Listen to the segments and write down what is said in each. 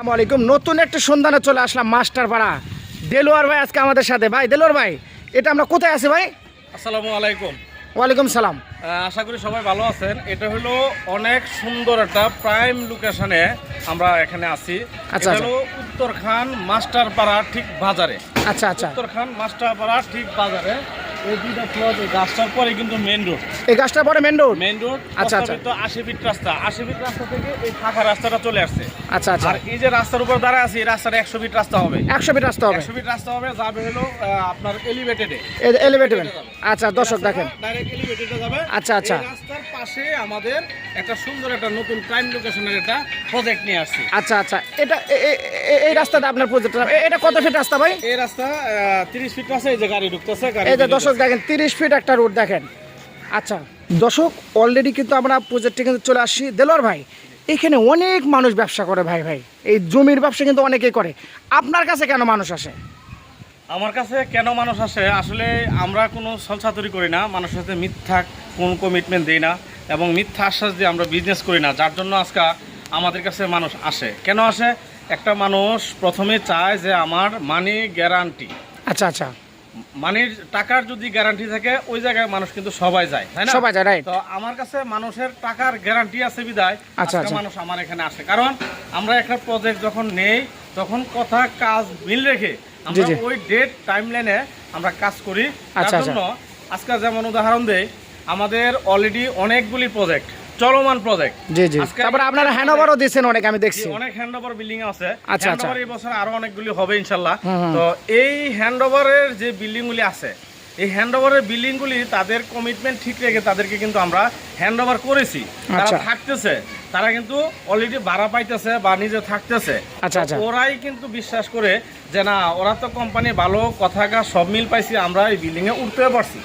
আসসালামু আলাইকুম। নতুন একটা সন্ধানে চলে আসলাম মাস্টার পাড়া দেলোয়ার ভাই আজকে আমাদের সাথে। ভাই দেলোয়ার ভাই এটা আমরা কোথায় আছি ভাই? আসসালামু আলাইকুম। ওয়ালাইকুম সালাম। আশা করি সবাই ভালো আছেন। এটা হলো অনেক সুন্দর একটা প্রাইম লোকেশনে আমরা এখানে আছি। আচ্ছা, এটা হলো উত্তরখান মাস্টারপাড়া ঠিক বাজারে। আচ্ছা আচ্ছা। উত্তরখান মাস্টারপাড়া ঠিক বাজারে। এই দুইটা প্লট এই গাছটার পরে কিন্তু মেন রোড এই গাছটা পরে মেন রোড মেন রোড আচ্ছা, আচ্ছা। তো আশি ফিট রাস্তা। আশি ফিট রাস্তা থেকে এই ফাঁকা রাস্তাটা চলে আসছে। আচ্ছা আচ্ছা। আর এই যে রাস্তার উপর দাঁড়ায় আছে এই রাস্তাটা একশো ফিট রাস্তা হবে। একশো ফিট আসতে হবে। একশো ফিট রাস্তা হবে যাবে হলো আপনার এলিভেটেডে এলিভেটেড আচ্ছা দর্শক দেখেন। ডাইরেক্ট এলিভেটেডে যাবে। আচ্ছা, আচ্ছা। রাস্তার পাশে আমাদের একটা সুন্দর একটা নতুন প্রাইম লোকেশনের একটা প্রজেক্ট নিয়ে আসছি। আচ্ছা আচ্ছা। এটা এই রাস্তাটা আপনার প্রজেক্ট এটা কত ফিট রাস্তা ভাই? এই রাস্তা তিরিশ ফিট আছে এই যে গাড়ি ঢুকতেছে গাড়ি এই যে বেরিয়ে দর্শক দেখেন তিরিশ ফিট একটা রোড দেখেন। আচ্ছা দর্শক অলরেডি কিন্তু আমরা প্রজেক্টে কিন্তু চলে আসছি। দেলোয়ার ভাই এখানে অনেক মানুষ ব্যবসা করে ভাই ভাই। এই জমির ব্যবসা কিন্তু অনেকেই করে। আপনার কাছে কেন মানুষ আসে? আমার কাছে কেন মানুষ আসে? আসলে আমরা কোনো সলসাতুরি করি না। মানুষের সাথে মিথ্যা কোন কমিটমেন্ট দিই না এবং মিথ্যা আশ্বাস দিয়ে আমরা বিজনেস করি না। যার জন্য আজকে আমাদের কাছে মানুষ আসে। কেন আসে? একটা মানুষ প্রথমে চায় যে আমার মানি গ্যারান্টি আচ্ছা আচ্ছা। মানির টাকার যদি গ্যারান্টি থাকে ওই জায়গায় মানুষ কিন্তু সবাই যায় তাই না? সবাই যায়, right. তো আমার কাছে মানুষের টাকার গ্যারান্টি আছে বিদায় আচ্ছা, আচ্ছা। মানুষ আমার এখানে আসে। কারণ আমরা একটা প্রজেক্ট যখন নেই তখন কথা কাজ মিল রেখে আমরা ওই ডেট টাইম লাইনে আমরা কাজ করি। আচ্ছা, তার জন্য আজকে যেমন উদাহরণ দেই আমাদের অলরেডি অনেকগুলি প্রজেক্ট চলমান প্রজেক্ট জি জি। তারপরে আপনারা হ্যান্ডওভারও দিয়েছেন দিচ্ছেন অনেক আমি দেখছি। অনেক হ্যান্ড ওভার বিল্ডিং আছে। আচ্ছা, আচ্ছা। এই বছর আরও অনেকগুলি হবে হুম। তো এই হ্যান্ড ওভারের যে বিল্ডিং গুলি আছে এই হ্যান্ড ওভারের বিল্ডিং তাদের কমিটমেন্ট ঠিক রেখে তাদেরকে কিন্তু আমরা হ্যান্ড ওভার করেছি তারা আচ্ছা। থাকতেছে তারা কিন্তু অলরেডি ভাড়া পাইতেছে বা নিজে থাকতেছে আচ্ছা, আচ্ছা। ওরাই কিন্তু বিশ্বাস করে যে না ওরা তো কোম্পানি ভালো কথা সব মিল পাইছি আমরা এই বিল্ডিং এ উঠতে পারছি।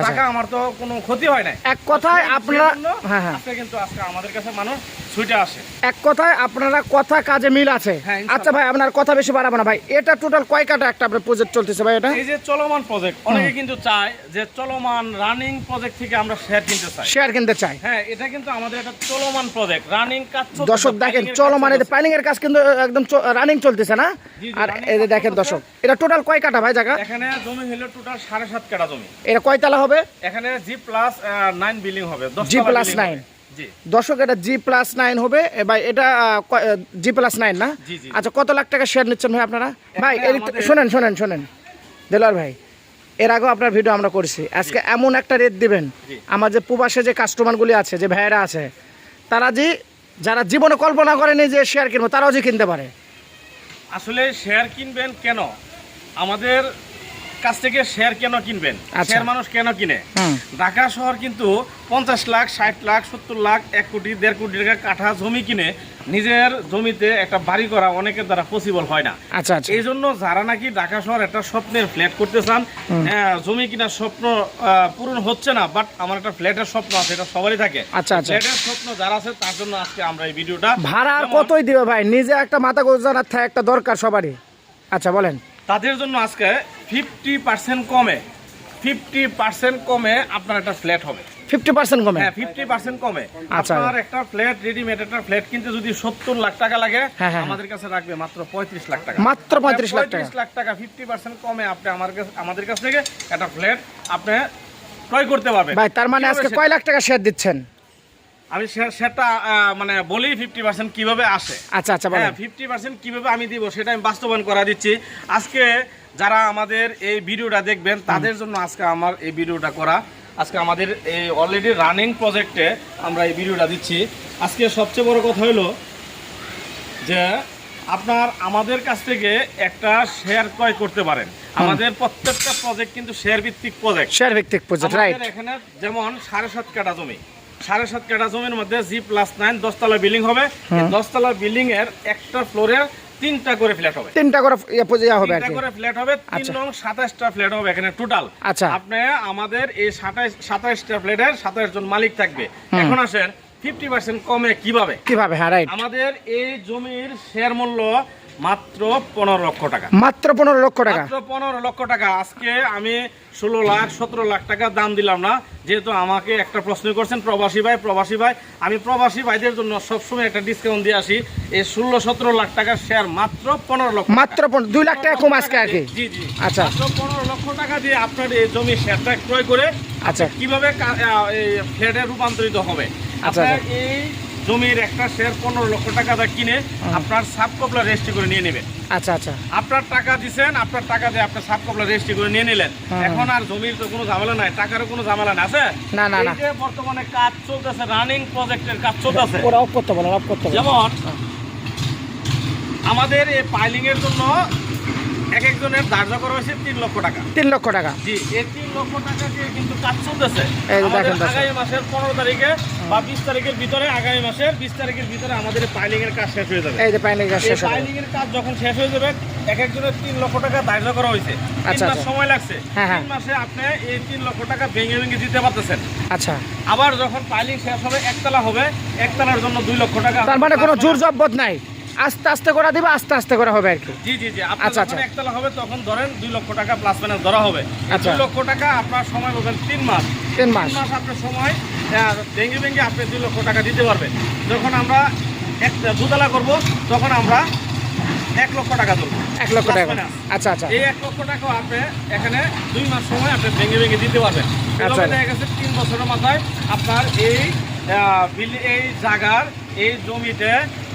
টাকা আমার তো কোনো ক্ষতি হয় নাই এক কথায় আপনারা হ্যাঁ হ্যাঁ আজকে কিন্তু আজকে আমাদের কাছে মানুষ ছুটে আসে। এক কথায় আপনারা কথা কাজে মিল আছে। হ্যাঁ। আচ্ছা ভাই আপনার কথা বেশি বাড়াবো না ভাই। এটা টোটাল কয় কাটা একটা আপনার প্রজেক্ট চলতেছে ভাই এটা? এই যে চলমান প্রজেক্ট অনেকে কিন্তু চায় যে চলমান রানিং প্রজেক্ট থেকে আমরা শেয়ার কিনতে চাই। শেয়ার কিনতে চাই। হ্যাঁ এটা কিন্তু আমাদের একটা চলমান প্রজেক্ট রানিং কাজ দর্শক দেখেন planning এর চলো কাজ মানে প্ল্যানিং এর কাজ কিন্তু একদম রানিং চলতেছে না? জি, জি, আর এই দেখেন। দর্শক এটা টোটাল কয় কাটা ভাই জায়গা? এখানে জমি হলো টোটাল সাড়ে সাত কাটা জমি। এটা কয়তলা হবে? এখানে জি প্লাস নাইন বিল্ডিং হবে G plus nine। দর্শক এটা জি প্লাস নাইন হবে। ভাই এটা জি প্লাস নাইন না। আচ্ছা কত লাখ টাকা শেয়ার নিচ্ছেন ভাই আপনারা? ভাই শোনেন শোনেন শোনেন। দেলোয়ার ভাই এর আগেও আপনার ভিডিও আমরা করছি। আজকে এমন একটা রেট দিবেন। আমার যে প্রবাসে যে কাস্টমারগুলি আছে যে ভাইয়েরা আছে তারা যে যারা জীবনে কল্পনা করেনি যে শেয়ার কিনবো তারাও যে কিনতে পারে। আসলে শেয়ার কিনবেন কেন? আমাদের কাছ থেকে শেয়ার কেন কিনবেন? আচ্ছা। শেয়ার মানুষ কেন কিনে। ঢাকা শহর কিন্তু পঞ্চাশ লাখ ষাট লাখ সত্তর লাখ এক কোটি দেড় কোটি টাকা কাঠা জমি কিনে নিজের জমিতে একটা বাড়ি করা অনেকের দ্বারা পসিবল হয় না। আচ্ছা আচ্ছা। এই জন্য যারা নাকি ঢাকা শহর একটা স্বপ্নের ফ্ল্যাট করতে চান জমি কিনার স্বপ্ন পূরণ হচ্ছে না বাট আমার একটা ফ্ল্যাটের স্বপ্ন আছে এটা সবারই থাকে। আচ্ছা, আচ্ছা। ফ্ল্যাটের স্বপ্ন যারা আছে তার জন্য আজকে আমরা এই ভিডিওটা ভাড়া কতই দিবে ভাই? নিজে একটা মাথা গোজানার থাকে একটা দরকার সবারই। আচ্ছা বলেন। তাদের জন্য আজকে ফিফটি পার্সেন্ট কমে ফিফটি পার্সেন্ট কমে আপনার একটা ফ্ল্যাট হবে। ফিফটি পার্সেন্ট কমে? হ্যাঁ ফিফটি পার্সেন্ট কমে। আচ্ছা। আপনার একটা ফ্ল্যাট রেডিমেড একটা ফ্ল্যাট কিনতে যদি সত্তর লাখ টাকা লাগে হ্যাঁ, হ্যাঁ। আমাদের কাছে রাখবে মাত্র পঁয়ত্রিশ লাখ টাকা। মাত্র 35 লাখ টাকা। লাখ টাকা ফিফটি পার্সেন্ট কমে আপনি আমার কাছে আমাদের কাছ থেকে একটা ফ্ল্যাট আপনি ক্রয় করতে পারবেন। ভাই তার মানে আজকে কয় লাখ টাকা শেয়ার দিচ্ছেন? আমি সেটা মানে বলি ফিফটি পার্সেন্ট কীভাবে আসে। আচ্ছা আচ্ছা হ্যাঁ ফিফটি পার্সেন্ট কীভাবে আমি দিব সেটা আমি বাস্তবায়ন করা দিচ্ছি। আজকে যারা আমাদের এই ভিডিওটা দেখবেন তাদের জন্য আজকে আমার এই ভিডিওটা করা। আজকে আমাদের এই অলরেডি রানিং প্রজেক্টে আমরা এই ভিডিওটা দিচ্ছি। আজকে সবচেয়ে বড় কথা হলো যে আপনার আমাদের কাছ থেকে একটা শেয়ার ক্রয় করতে পারেন। আমাদের প্রত্যেকটা প্রজেক্ট কিন্তু শেয়ার ভিত্তিক প্রজেক্ট শেয়ার ভিত্তিক প্রজেক্ট রাইট এখানে যেমন সাড়ে সাত কাটা জমি। সাড়ে সাত কাটা জমির মধ্যে জি প্লাস নাইন দশতলা বিল্ডিং হবে। এই দশতলা বিল্ডিং এর একটা ফ্লোরের তিনটা করে ফ্ল্যাট হবে। তিনটা করে ইয়ে হবে তিনটা করে ফ্ল্যাট হবে তিন আচ্ছা। নং সাতাশটা ফ্ল্যাট হবে এখানে টোটাল আচ্ছা। আপনি আমাদের এই সাতাশ সাতাশটা ফ্ল্যাটের সাতাশ জন মালিক থাকবে। এখন আসেন ফিফটি পার্সেন্ট কমে কীভাবে? কীভাবে? হ্যাঁ রাইট আমাদের এই জমির শেয়ার মূল্য মাত্র পনেরো লক্ষ টাকা। মাত্র পনেরো লক্ষ টাকা। মাত্র পনেরো লক্ষ টাকা। আজকে আমি ষোলো লাখ সতেরো লাখ টাকা দাম দিলাম না। যেহেতু আমাকে একটা প্রশ্ন করছেন প্রবাসী ভাই প্রবাসী ভাই আমি প্রবাসী ভাইদের জন্য সবসময় একটা ডিসকাউন্ট দিয়ে আসি। এই ষোলো সতেরো লাখ টাকার শেয়ার মাত্র পনেরো লক্ষ মাত্র দুই লাখ টাকা কম আজকে আর কি? জি জি আচ্ছা। পনেরো লক্ষ টাকা দিয়ে আপনার এই জমি শেয়ারটা ক্রয় করে আচ্ছা। কীভাবে এই ফ্ল্যাটে রূপান্তরিত হবে? আচ্ছা, এই জমির একটা শেয়ার পনেরো লক্ষ টাকা দিয়ে কিনে আপনার সাব কপলা রেজিস্ট্রি করে নিয়ে নেবেন আচ্ছা আচ্ছা। আপনার টাকা দিছেন আপনার টাকা দিয়ে আপনার সাব কপলা রেজিস্ট্রি করে নিয়ে নিলেন। এখন আর জমির তো কোনো ঝামেলা নাই টাকারও কোনো ঝামেলা নাই আছে? না, না, এই না। যে বর্তমানে কাজ চলতেছে রানিং প্রজেক্টের কাজ চলতেছে। ওরা অফ করতে বলো অফ করতে যেমন আমাদের এই পাইলিং এর জন্য এক একজনের ধার্য করা হয়েছে তিন লক্ষ টাকা। তিন লক্ষ টাকা। জি এই তিন লক্ষ টাকা দিয়ে কিন্তু কাজ চলতেছে। আগামী মাসের পনেরো তারিখে বা বিশ তারিখের ভিতরে আগামী মাসের বিশ তারিখের ভিতরে আমাদের পাইলিং এর কাজ শেষ হয়ে যাবে। এই যে পাইনি গাছ এই শেষ পাইলিং এর কাজ যখন শেষ হয়ে যাবে এক একজনের তিন লক্ষ টাকা ধার্য করা হয়েছে। তিন আচ্ছা, মাস আচ্ছা। সময় লাগছে। হ্যাঁ, হ্যাঁ। তিন মাসে আপনি এই তিন লক্ষ টাকা ভেঙে ভেঙে দিতে পারতেছেন। আচ্ছা। আবার যখন পাইলিং শেষ হবে একতলা হবে একতলার জন্য দুই লক্ষ টাকা তার মানে কোনো জোর জব্বত নাই। আস্তে আস্তে করে দিবে আস্তে আস্তে করে হবে আর কি। জি জি জি। আচ্ছা, আচ্ছা। একতলা হবে তখন ধরেন দুই লক্ষ টাকা প্লাস মাইনাস ধরা হবে। আচ্ছা। লক্ষ টাকা আপনার সময় পাবেন তিন মাস। তিন মাস। মাস আপনার সময় আহ, ভেঙে ভেঙে আপনি দুই লক্ষ টাকা দিতে পারবেন। যখন আমরা এক দুতলা করব তখন আমরা এক লক্ষ টাকা ধরবো। এক লক্ষ টাকা। আচ্ছা আচ্ছা। এই এক লক্ষ টাকা আপনি এখানে দুই মাস সময় আপনি ভেঙে ভেঙে দিতে পারবেন। আচ্ছা। দেখা গেছে তিন বছরের মাথায় আপনার এই এই জায়গার এই জমিতে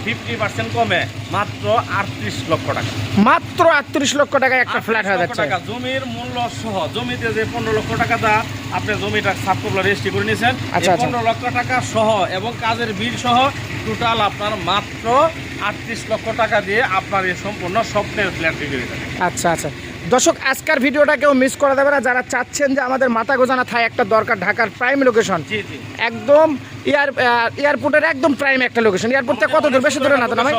ফিফটি পার্সেন্ট কমে মাত্র আটত্রিশ লক্ষ টাকা। মাত্র আটত্রিশ লক্ষ টাকা একটা ফ্ল্যাট হয়ে যাচ্ছে। টাকা। জমির মূল্য সহ জমিতে যে পনেরো লক্ষ টাকা দা আপনি জমিটা সাবকপ্লা রেজিস্ট্রি করে নিয়েছেন। আচ্ছা, আচ্ছা। পনেরো লক্ষ টাকা সহ এবং কাজের বিল সহ টোটাল আপনার মাত্র আটত্রিশ লক্ষ টাকা দিয়ে আপনার এই সম্পূর্ণ স্বপ্নের ফ্ল্যাট বিক্রি আচ্ছা আচ্ছা। দর্শক আজকের ভিডিওটা কেউ মিস করা দেবে না। যারা চাচ্ছেন যে আমাদের মাথা গোজানা থাই একটা দরকার ঢাকার প্রাইম লোকেশন একদম এয়ার এয়ারপোর্টের একদম প্রাইম একটা লোকেশন এয়ারপোর্টটা থেকে কত দূর? বেশি দূরে না তো না ভাই?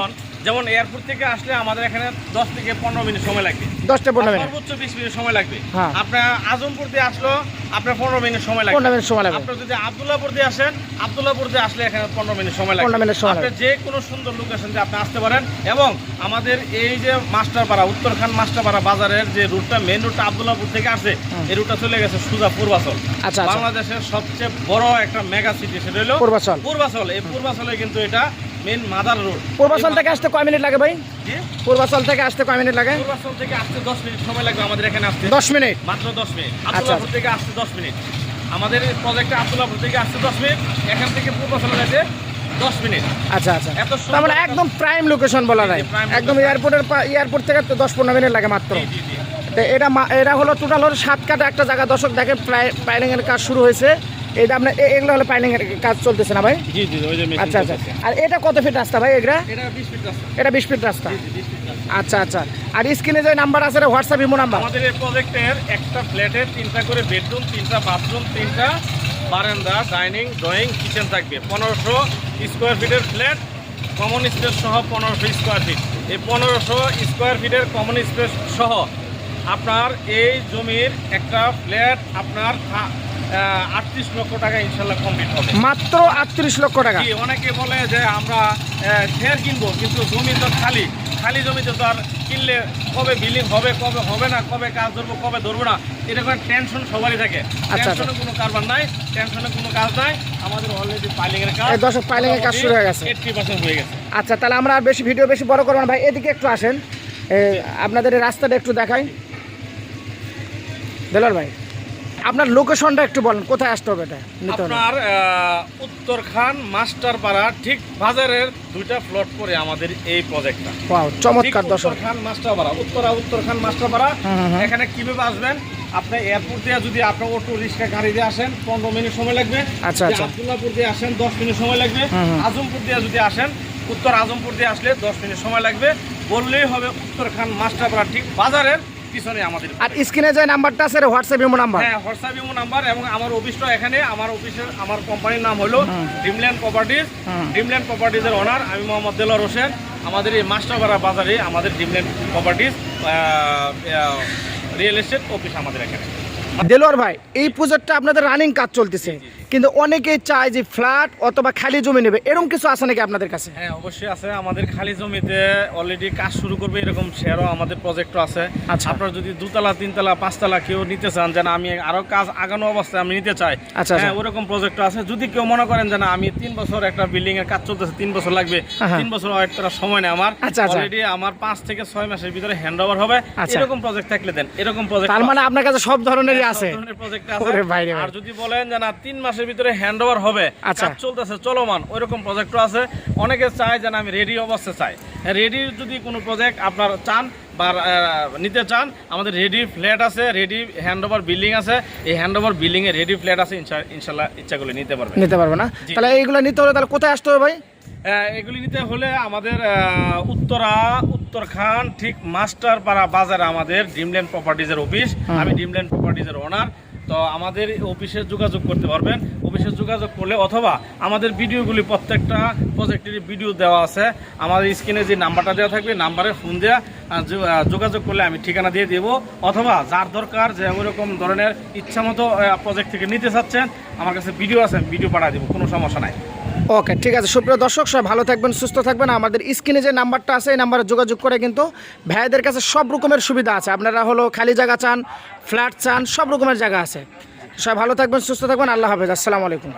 যেমন এয়ারপোর্ট থেকে আসলে আমাদের এখানে দশ থেকে পনেরো মিনিট সময় লাগবে। দশটা পনেরো মিনিট। সর্বোচ্চ বিশ মিনিট সময় লাগবে। হ্যাঁ। আপনার আজমপুর দিয়ে আসলো আপনার পনেরো মিনিট সময় লাগবে। পনেরো মিনিট সময় লাগবে। আপনার যদি আবদুল্লাপুর দিয়ে আসেন আবদুল্লাপুর দিয়ে আসলে এখানে পনেরো মিনিট সময় লাগবে। 15 মিনিট সময় আপনি। যে কোনো সুন্দর লোকেশন দিয়ে আপনি আসতে পারেন এবং আমাদের এই যে মাস্টারপাড়া উত্তরখান মাস্টারপাড়া বাজারের যে রুটটা মেন রুটটা আবদুল্লাপুর থেকে আসে এই রুটটা চলে গেছে সুজা পূর্বাচল। আচ্ছা, আচ্ছা। বাংলাদেশের সবচেয়ে বড় একটা মেগা সিটি সেটা হলো পূর্বাচল। পূর্বাচল। এই পূর্বাচলে কিন্তু এটা মেন মাদার রোড পূর্বাচল থেকে আসতে কয় মিনিট লাগে ভাই? পূর্বাচল থেকে আসতে কয় মিনিট লাগে? পূর্বাচল থেকে আসতে দশ মিনিট সময় লাগবে আমাদের এখানে আসতে। দশ মিনিট? মাত্র দশ মিনিট। আচ্ছা। আব্দুল্লাপুর থেকে আসতে দশ মিনিট। আমাদের এই প্রজেক্টে আব্দুল্লাপুর থেকে আসতে দশ মিনিট এখান থেকে পূর্বাচলে গেছে দশ মিনিট। আচ্ছা আচ্ছা। তার মানে একদম প্রাইম লোকেশন বলা যায়। একদম এয়ারপোর্টের এয়ারপোর্ট থেকে দশ পনেরো মিনিট লাগে মাত্র। তো এটা মা- এটা হলো টোটাল হলো সাত কাটা একটা জায়গা। দর্শক দেখেন প্রায় পাইলিং এর কাজ শুরু হয়েছে। এটা আপনার এগুলো হলো পাইলিং কাজ চলতেছে না ভাই? আচ্ছা আচ্ছা। আর এটা কত ফিট রাস্তা ভাই এগুলা? এটা বিশ ফিট রাস্তা। এটা বিশ ফিট রাস্তা। জি, জি, 20 ফিট রাস্তা। আচ্ছা আচ্ছা। আর স্ক্রিনে যে নাম্বার আছে হোয়াটসঅ্যাপ ইমো নাম্বার আমাদের এই প্রজেক্টের একটা ফ্ল্যাটে তিনটা করে বেডরুম তিনটা বাথরুম তিনটা বারান্দা ডাইনিং ড্রয়িং কিচেন থাকবে। পনেরোশো স্কোয়ার ফিটের ফ্ল্যাট কমন স্পেস সহ পনেরোশো স্কোয়ার ফিট এই পনেরোশো স্কোয়ার ফিটের কমন স্পেস সহ আপনার এই জমির একটা ফ্ল্যাট আপনার আটত্রিশ লক্ষ টাকা ইনশাল্লাহ কমপ্লিট হবে। মাত্র আটত্রিশ লক্ষ টাকা। অনেকে বলে যে আমরা ফের কিনবো কিন্তু জমি তো খালি। খালি জমিতে তো আর কিনলে কবে বিলিং হবে কবে হবে না কবে কাজ ধরবো কবে ধরবো না এরকম টেনশন সবারই থাকে। আচ্ছা। টেনশনে কোনো কারবার নাই টেনশনে কোনো কাজ নাই। আমাদের অলরেডি পাইলিং এর কাজ দর্শক, piling এর কাজ শুরু হয়ে গেছে। এইটটি পার্সেন্ট হয়ে গেছে। আচ্ছা তাহলে আমরা আর বেশি ভিডিও বেশি বড় করব না। ভাই এদিকে একটু আসেন। আপনাদের এই রাস্তাটা একটু দেখাই। দেলার ভাই আপনার লোকেশনটা একটু বলেন কোথায় আসতে হবে এটা? আপনার উত্তরখান মাস্টারপাড়া ঠিক বাজারের দুইটা প্লট করে আমাদের এই প্রজেক্টটা চমৎকার দর্শক। উত্তরখান মাস্টারপাড়া। উত্তরা উত্তরখান মাস্টারপাড়া। এখানে কীভাবে আসবেন? আপনি এয়ারপোর্ট দিয়ে যদি আপনার অটো রিক্সা গাড়ি দিয়ে আসেন পনেরো মিনিট সময় লাগবে। আচ্ছা, আচ্ছা। আবদুল্লাপুর দিয়ে আসেন দশ মিনিট সময় লাগবে। আজমপুর দিয়ে যদি আসেন উত্তর আজমপুর দিয়ে আসলে দশ মিনিট সময় লাগবে। বললেই হবে উত্তরখান মাস্টারপাড়া ঠিক বাজারের পিছনে আমাদের আর স্ক্রিনে যে নাম্বারটা আছে হোয়াটসঅ্যাপ ইমো নাম্বার? হ্যাঁ হোয়াটসঅ্যাপ ইমো নাম্বার এবং আমার অফিসটা এখানে। আমার অফিসের আমার কোম্পানির নাম হলো। Dreamland Properties. ড্রিমল্যান্ড প্রপার্টিজের ওনার আমি মোহাম্মদ দেলোয়ার হোসেন। আমাদের এই মাস্টারপাড়া বাজারে আমাদের Dreamland properties real estate office আমাদের এখানে। দেলোয়ার ভাই এই প্রজেক্টটা আপনাদের রানিং কাজ চলতেছে। কিন্তু অনেকে চায় যে ফ্ল্যাট অথবা খালি জমি নেবে। এরকম কিছু আছে নাকি আপনাদের কাছে? হ্যাঁ অবশ্যই আছে। আমাদের খালি জমিতে অলরেডি কাজ শুরু করবে এরকম শেয়ারও আমাদের প্রজেক্টও আছে। আচ্ছা। আপনার যদি দুতলা তিনতলা পাঁচতলা কেউ নিতে চান যেন আমি আরও কাজ আগানো অবস্থায় আমি নিতে চাই আচ্ছা, হ্যাঁ আচ্ছা। ওরকম প্রজেক্ট আছে। যদি কেউ মনে করেন যে না আমি তিন বছর একটা বিল্ডিং এর কাজ চলতেছে তিন বছর লাগবে হ্যাঁ। তিন বছর ওয়েট করার সময় নেই আমার। আচ্ছা, আচ্ছা। অলরেডি আমার পাঁচ থেকে ছয় মাসের ভিতরে হ্যান্ড ওভার হবে। আচ্ছা। এরকম প্রজেক্ট থাকলে দেন। এরকম প্রজেক্ট তার মানে আপনার কাছে সব ধরনেরই আছে। প্রজেক্ট আছে। আর যদি বলেন যে না তিন মাসের ভিতরে হ্যান্ড ওভার হবে। আচ্ছা। কাজ চলতেছে চলমান ওইরকম প্রজেক্টও আছে। অনেকে চায় যে না আমি রেডি অবস্থায় চাই। রেডি যদি কোনো প্রজেক্ট আপনার চান বা নিতে চান আমাদের রেডি ফ্ল্যাট আছে রেডি হ্যান্ড ওভার বিল্ডিং আছে। এই হ্যান্ড ওভার বিল্ডিং এ রেডি ফ্ল্যাট আছে ইনশা- ইনশাল্লাহ ইচ্ছা করলে নিতে পারবেন। নিতে পারবে না? তাহলে এইগুলো নিতে হলে তাহলে কোথায় আসতে হবে ভাই? এগুলি নিতে হলে আমাদের উত্তরা উত্তরখান ঠিক মাস্টারপাড়া বাজারে আমাদের ড্রিমল্যান্ড প্রপার্টিজের অফিস। আমি ড্রিমল্যান্ড প্রপার্টিজের ওনার তো আমাদের অফিসে যোগাযোগ করতে পারবেন। অফিসে যোগাযোগ করলে অথবা আমাদের ভিডিওগুলি প্রত্যেকটা প্রজেক্টের ভিডিও দেওয়া আছে। আমাদের স্ক্রিনে যে নাম্বারটা দেওয়া থাকবে, নাম্বারে ফোন দেওয়া যোগাযোগ করলে আমি ঠিকানা দিয়ে দেবো। অথবা যার দরকার যে ওইরকম ধরনের ইচ্ছামতো প্রজেক্ট থেকে নিতে চাচ্ছেন, আমার কাছে ভিডিও আছে ভিডিও পাঠিয়ে দেবো, কোনো সমস্যা নাই। ওকে, ঠিক আছে। সুপ্রিয় দর্শক, সবাই ভালো থাকবেন, সুস্থ থাকবেন। আমাদের স্ক্রিনে যে নাম্বারটা আছে, এই নাম্বারে যোগাযোগ করে কিন্তু ভাইদের কাছে সব রকমের সুবিধা আছে। আপনারা হলো খালি জায়গা চান, ফ্ল্যাট চান, সব রকমের জায়গা আছে। সবাই ভালো থাকবেন, সুস্থ থাকবেন। আল্লাহ হাফেজ। আসসালামু আলাইকুম।